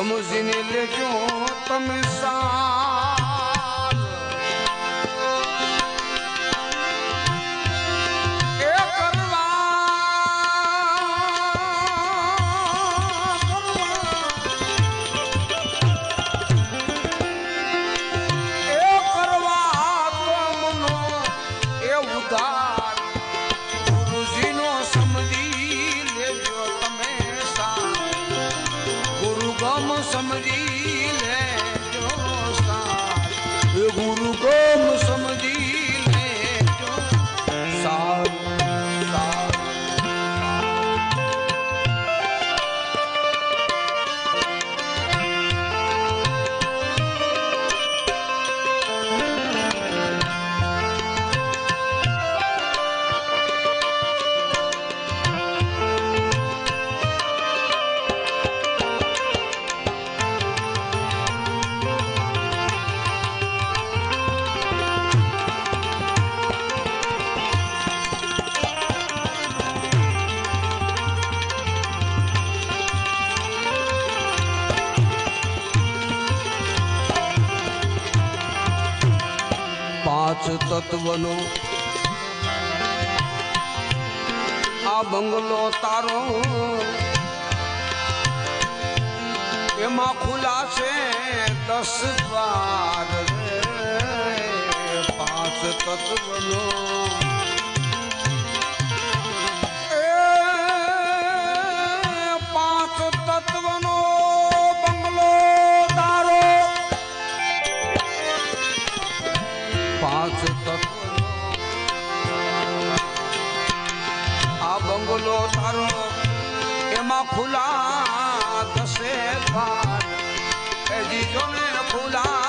સમજીને લેજો તમે સા તત્વનો. આ બંગલો તારો. એમાં ખુલા છે દસ દ્વાર પાંચ તત્વનો. થશે પાર એ જીજો ને ફૂલા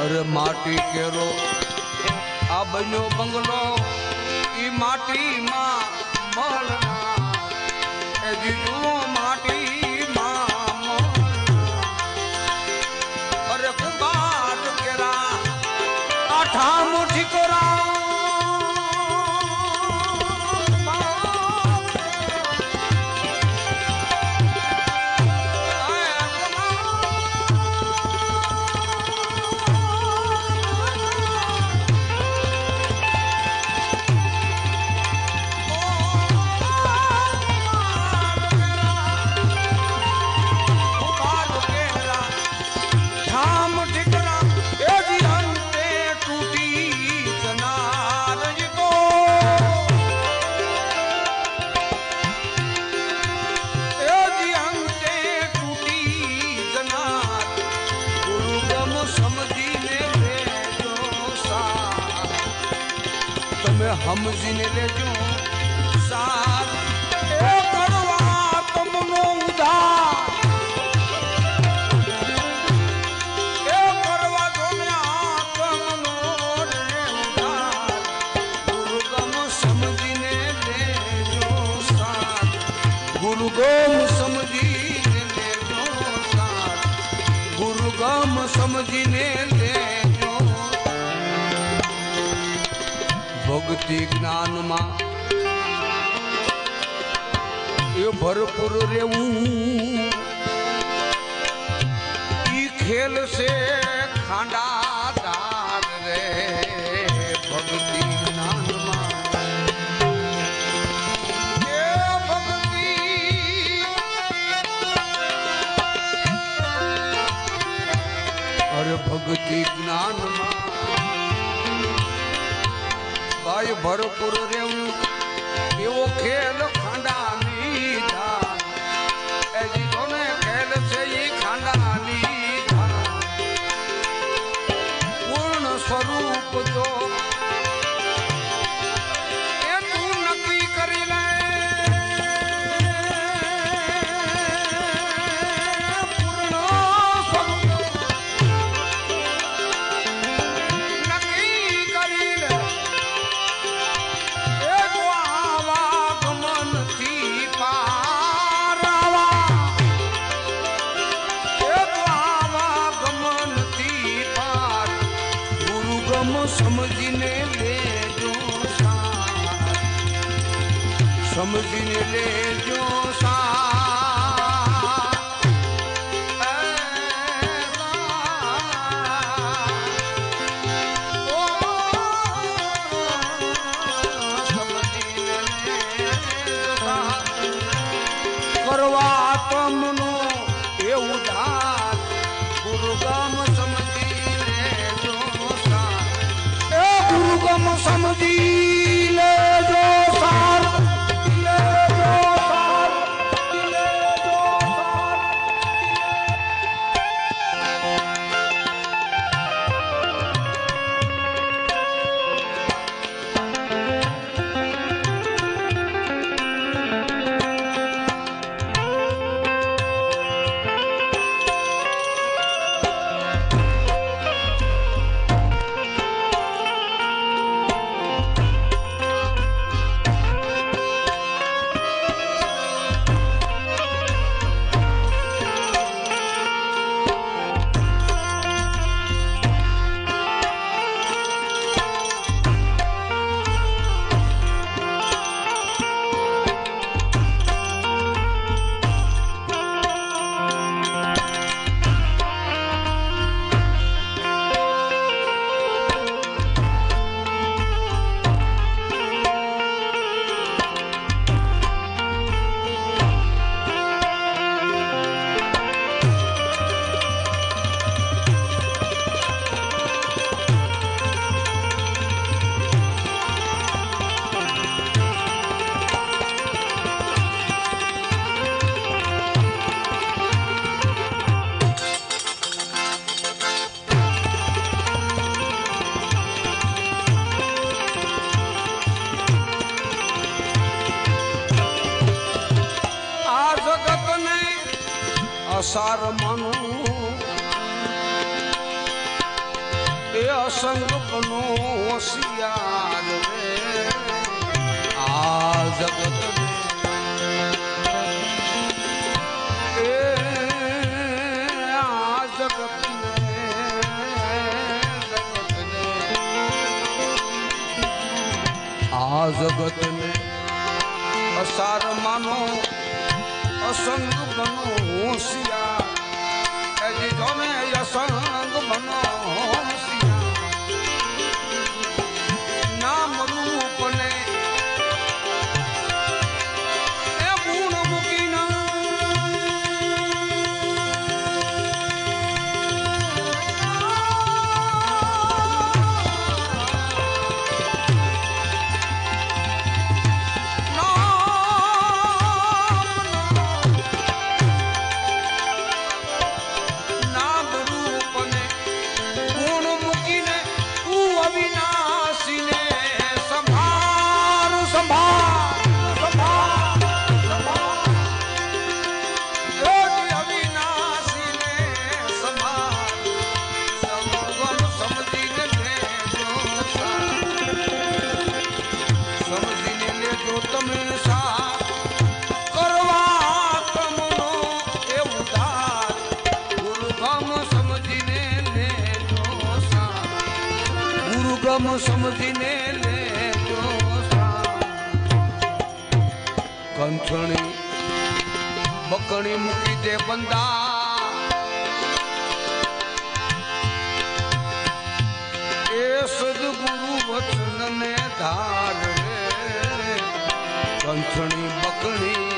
અરે માટી કેરો. આ બન્યો બંગલો ઈ માટીમાં મહલના એ જીવો માટી સમજીને લેજો સાથ એ કડવા તમનો ઉધાર ગુરુગમ સમજીને લેજો સાથ ગુરુગમ સમજીને લેજો ભક્તિ જ્ઞાનમાં. એ ભરપૂર રહેવું. ઈ ખેલ છે ખાંડા કર્મ સમજીને લેજો સમજીને લેજો સા somos અસાર માનું. એ અસંગ બનો હોશિયાર રે. આ જગત આ જગતને અસાર માનો. અસંગ બનો હોશિયાર ગુરુગમ સમજીને લેજો કંઠણી બકણી મૂકી દે બંદા એ સદગુરુ વચન ને ધાર રે કંઠણી બકણી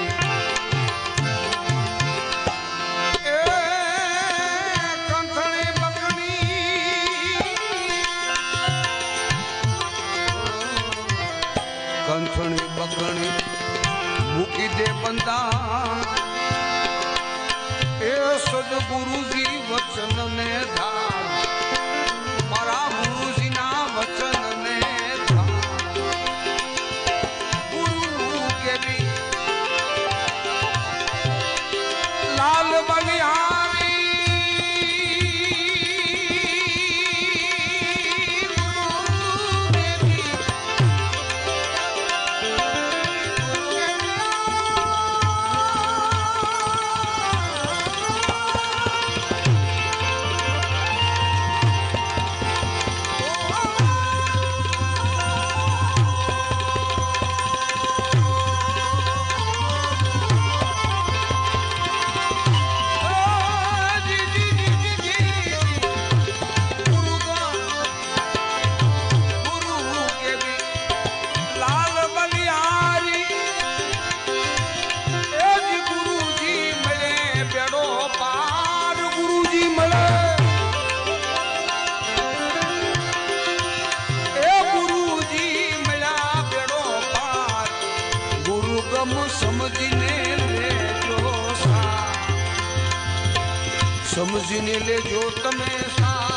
સદગુરુજી વચન ને મારા વચન ને ધાર ગુરુ કેવી? લાલ બલિહારી ગમ સમજીને લેજો સમજીને લેજો તમે સા.